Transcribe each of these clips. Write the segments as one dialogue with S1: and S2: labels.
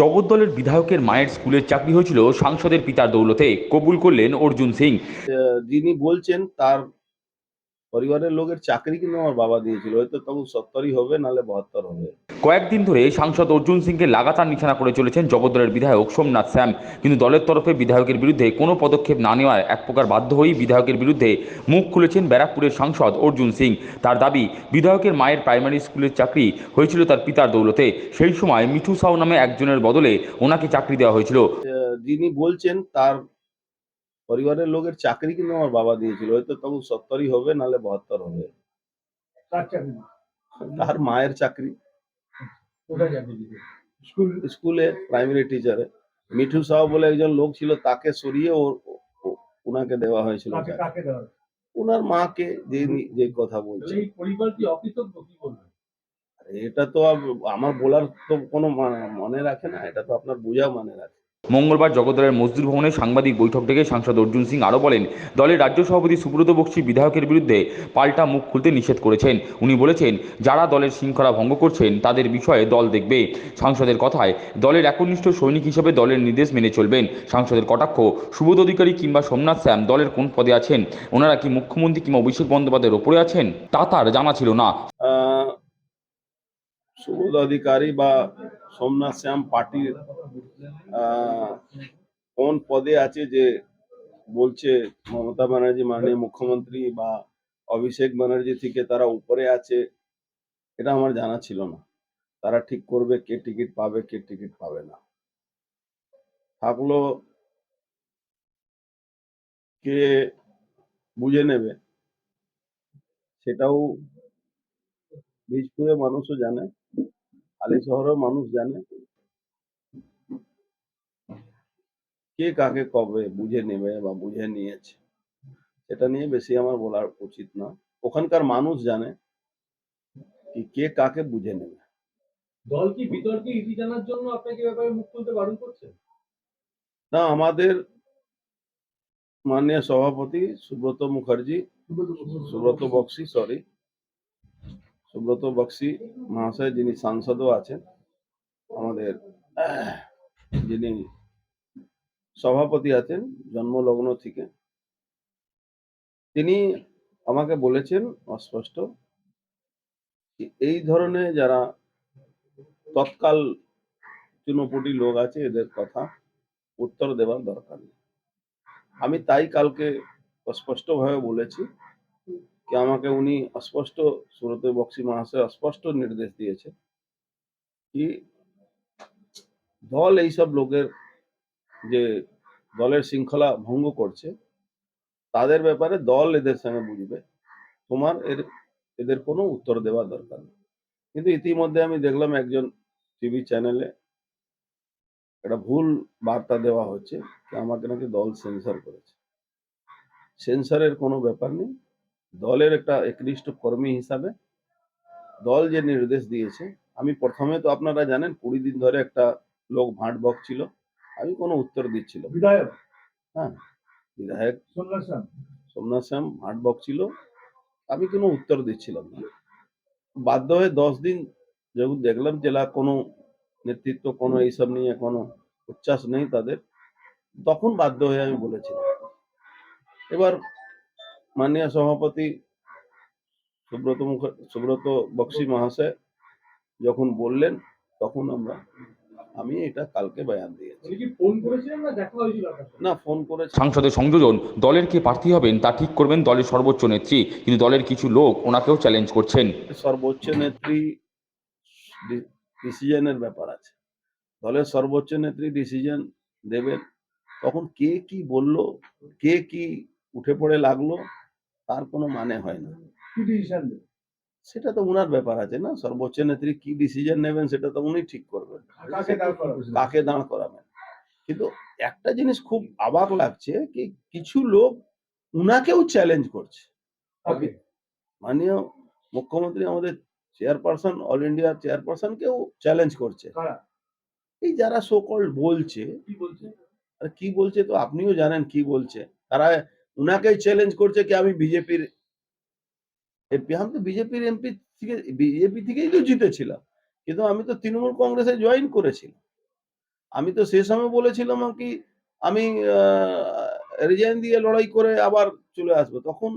S1: জগদ্দলের বিধায়কের মায়ের স্কুলের চাকরি হয়েছিল সাংসদের পিতার দৌলতে। কবুল করলেন অর্জুন সিং।
S2: যিনি বলছেন তার পরিবারের লোকের চাকরি কিন্তু আমার বাবা দিয়েছিল হয়তো তখন সত্তরই হবে নাহলে বাহাত্তর হবে।
S1: কয়েকদিন ধরে সাংসদ অর্জুন সিংকে লাগাতার নিশানা করে চলেছেন জগদ্দলের বিধায়ক সোমনাথ শ্যাম। কিন্তু দলের তরফে বিধায়কের বিরুদ্ধে কোনো পদক্ষেপ না নেওয়ায় এক প্রকার বাধ্য হয়েই বিধায়কের বিরুদ্ধে মুখ খুলেছেন ব্যারাকপুরের সাংসদ অর্জুন সিং। তার দাবি বিধায়কের মায়ের প্রাইমারি স্কুলের চাকরি হয়েছিল তার পিতার দৌলতে। সেই সময় মিঠু সাউ নামে একজনের বদলে ওনাকে চাকরি দেওয়া হয়েছিল।
S2: যিনি বলছেন তার পরিবারের লোকের চাকরি কিন্তু আমার বাবা দিয়েছিল হয়তো তখন সত্তরই হবে নাহলে বাহাত্তর হবে। তার মায়ের চাকরি।
S3: স্কুল?
S2: প্রাইমারি টিচারে মিঠু সাহু বলে একজন লোক ছিল তাকে সরিয়ে ওর ও- ওনাকে দেওয়া হয়েছিল ওনার মাকে যে যে কথা বলছে।
S3: পরিবার কি অকৃতজ্ঞ কি বলবেন
S2: এটা তো আমার বলার তো কোনো মনে রাখে না এটা তো আপনার বোঝা মানে রাখে।
S1: মঙ্গলবার জগদ্দলের মজদুর ভবনে সাংবাদিক বৈঠক ডেকে সাংসদ অর্জুন সিং আরও বলেন, দলের রাজ্য সভাপতি সুব্রত বক্সি বিধায়কের বিরুদ্ধে পাল্টা মুখ খুলতে নিষেধ করেছেন। উনি বলেছেন, যারা দলের শৃঙ্খলা ভঙ্গ করছেন, তাদের বিষয়ে দল দেখবে। সাংসদের কথায়, দলের একনিষ্ঠ সৈনিক হিসেবে দলের নির্দেশ মেনে চলবেন। সাংসদের কটাক্ষ, সুবোধ অধিকারী কিংবা সোমনাথ শ্যাম দলের কোন পদে আছেন? ওনারা কি মুখ্যমন্ত্রী কিংবা অভিষেক বন্দ্যোপাধ্যায়ের ওপরে আছেন তা তার জানা ছিল না।
S2: সুবোধ অধিকারী বা সোমনাথ শ্যাম পার্টির কোন পদে আছে যে বলছে মমতা ব্যানার্জি, মাননীয় মুখ্যমন্ত্রী বা অভিষেক ব্যানার্জি থেকে তারা উপরে আছে? এটা আমার জানা ছিল না। তারা ঠিক করবে কে টিকিট পাবে, কে টিকিট পাবে না। থাকল কে বুঝে নেবে। সেটাও বীজপুরে মানুষও জানে আলি শহরের মানুষ জানে। কে কাকে কবে বুঝে নেবে বা বুঝে নিয়েছে? সেটা নিয়ে বেশি আমার বলার উচিত না। ওখানকার মানুষ জানে কি কে কাকে বুঝে নেবে।
S3: দল কি বিতর্কে ইতি জানার জন্য আপনাকে ব্যাপারে মুখ খুলতে বারণ করছে?
S2: না আমাদের মাননীয় সভাপতি সুব্রত মুখার্জি সুব্রত বক্সি সরি সুব্রত বক্সি মহাশয় যিনি সাংসদও আছেন আমাদের যিনি সভাপতি আছেন জন্মলগ্ন থেকে। তিনি আমাকে বলেছেন অস্পষ্ট এই ধরনের যারা তৎকাল চুনোপুটি লোক আছে, এদের কথা উত্তর দেওয়ার দরকার নেই। আমি তাই কালকে স্পষ্টভাবে বলেছি কি আমাকে উনি অস্পষ্ট সুরত বক্সি মহাশয় অস্পষ্ট নির্দেশ দিয়েছে কি দল এইসব লোকের যে দলের শৃঙ্খলা ভঙ্গ করছে, তাদের ব্যাপারে দল এদের সঙ্গে বুঝবে। তোমার এর, এদের কোনো উত্তর দেওয়ার দরকার নেই। কিন্তু ইতিমধ্যে আমি দেখলাম একজন টিভি চ্যানেলে একটা ভুল বার্তা দেওয়া হচ্ছে যে আমাকে নাকি দল সেন্সর করেছে। সেন্সরের কোনো ব্যাপার নেই। দলের একটা একনিষ্ঠ কর্মী হিসাবে দল যে নির্দেশ দিয়েছে, আমি প্রথমে তো আপনারা জানেন কুড়ি দিন ধরে একটা লোক ভাঁট বকছিল আমি কোনো উত্তর দিচ্ছিল না।
S3: বিধায়ক?
S2: হ্যাঁ বিধায়ক
S3: সোমনাথ শ্যাম।
S2: সোমনাথ শ্যাম ভাট বকছিল আমি কোনো উত্তর দিচ্ছিলাম না। বাধ্য হয়ে দশ দিন যখন দেখলাম জেলা কোনো নেতৃত্ব কোনো এইসব নিয়ে কোনো উচ্ছ্বাস নেই তাদের তখন বাধ্য হয়ে আমি বলেছিলাম। এবার মাননীয় সভাপতি সুব্রত মুখ সুব্রত বক্সি মহাশয় যখন বললেন তখন আমরা আমি এটা কালকে বয়ান দিয়েছি।
S3: উনি কি ফোন করেছিলেন না দেখা হয়েছিল আপনার
S2: না ফোন করে
S1: সাংসদের সংযোজন দলের কে প্রার্থী হবেন তা ঠিক করবেন দলের সর্বোচ্চ নেত্রী কিন্তু দলের কিছু লোক ওনাকেও চ্যালেঞ্জ করছেন।
S2: সর্বোচ্চ নেত্রী ডিসিশনের ব্যাপার আছে। দলের সর্বোচ্চ নেত্রী ডিসিশন দেবেন। তখন কে কি বলল কে কি উঠে পড়ে লাগল তার কোনো মানে হয় না।
S3: কি ডিসিশন নেবে
S2: সেটা তো উনার ব্যাপার আছে না? সর্বোচ্চ নেত্রী কি ডিসিশন নেবেন সেটা তো উনি ঠিক করবেন।
S3: কাকে দাঁড় করাবে
S2: করাবেন? কিন্তু একটা জিনিস খুব অবাক লাগছে কি কিছু লোক উনাকেও চ্যালেঞ্জ করছে? মাননীয় মুখ্যমন্ত্রী আমাদের চেয়ারপারসন অল ইন্ডিয়ার ইন্ডিয়া চেয়ারপারসনকেও চ্যালেঞ্জ করছে। এই যারা সোকল বলছে
S3: কি বলছে?
S2: আর কি বলছে তো আপনিও জানেন কি বলছে। তারা উনাকেই চ্যালেঞ্জ করছে কি আমি বিজেপির আমি তো বিজেপির এমপি থেকে বিজেপি থেকেই তো জিতেছিলাম। কিন্তু আমি তো তৃণমূল কংগ্রেসে জয়েন করেছিলাম। আমি তো সেই সময় বলেছিলাম কি আমি রিজাইন দিয়ে লড়াই করে আবার চলে আসব। তখন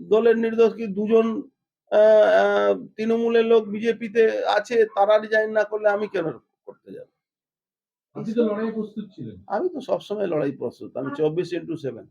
S2: দলের নির্দোষ কি দুজন আহ, আহ, তৃণমূলের লোক বিজেপিতে আছে তারা রিজাইন না করলে আমি কেন করতে যাব?
S3: আপনি তো লড়াই প্রস্তুত ছিলেন।
S2: আমি তো সবসময় লড়াই প্রস্তুত আমি চব্বিশ ইন্টু সেভেন